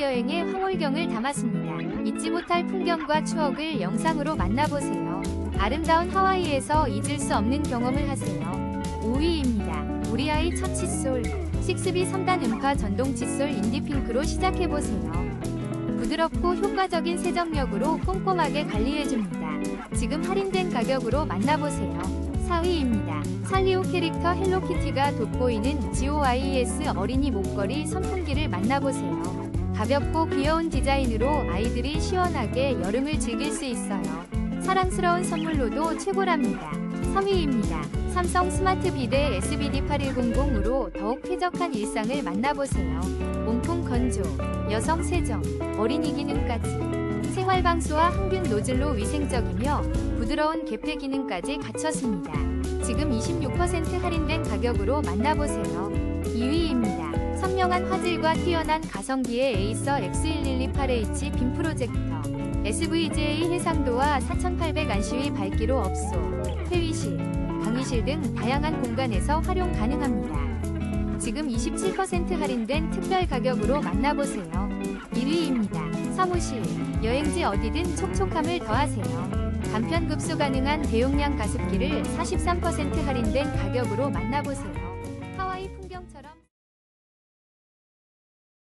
여행의 황홀경을 담았습니다. 잊지 못할 풍경과 추억을 영상으로 만나보세요. 아름다운 하와이에서 잊을 수 없는 경험을 하세요. 5위입니다. 우리 아이 첫 칫솔. 식스비 3단 음파 전동 칫솔 인디핑크로 시작해보세요. 부드럽고 효과적인 세정력으로 꼼꼼하게 관리해줍니다. 지금 할인된 가격으로 만나보세요. 4위입니다. 살리오 캐릭터 헬로키티가 돋보이는 GOIS 어린이 목걸이 선풍기를 만나보세요. 가볍고 귀여운 디자인으로 아이들이 시원하게 여름을 즐길 수 있어요. 사랑스러운 선물로도 최고랍니다. 3위입니다. 삼성 스마트 비대 SBD8100으로 더욱 쾌적한 일상을 만나보세요. 온풍 건조, 여성 세정, 어린이 기능까지 생활방수와 항균 노즐로 위생적이며 부드러운 개폐 기능까지 갖췄습니다. 지금 26% 할인된 가격으로 만나보세요. 2위입니다. 선명한 화질과 뛰어난 가성비의 에이서 X1128H 빔 프로젝터 SVGA 해상도와 4800 안시위 밝기로 업소, 회의실, 강의실 등 다양한 공간에서 활용 가능합니다. 지금 27% 할인된 특별 가격으로 만나보세요. 1위입니다. 사무실, 여행지 어디든 촉촉함을 더하세요. 간편 급수 가능한 대용량 가습기를 43% 할인된 가격으로 만나보세요.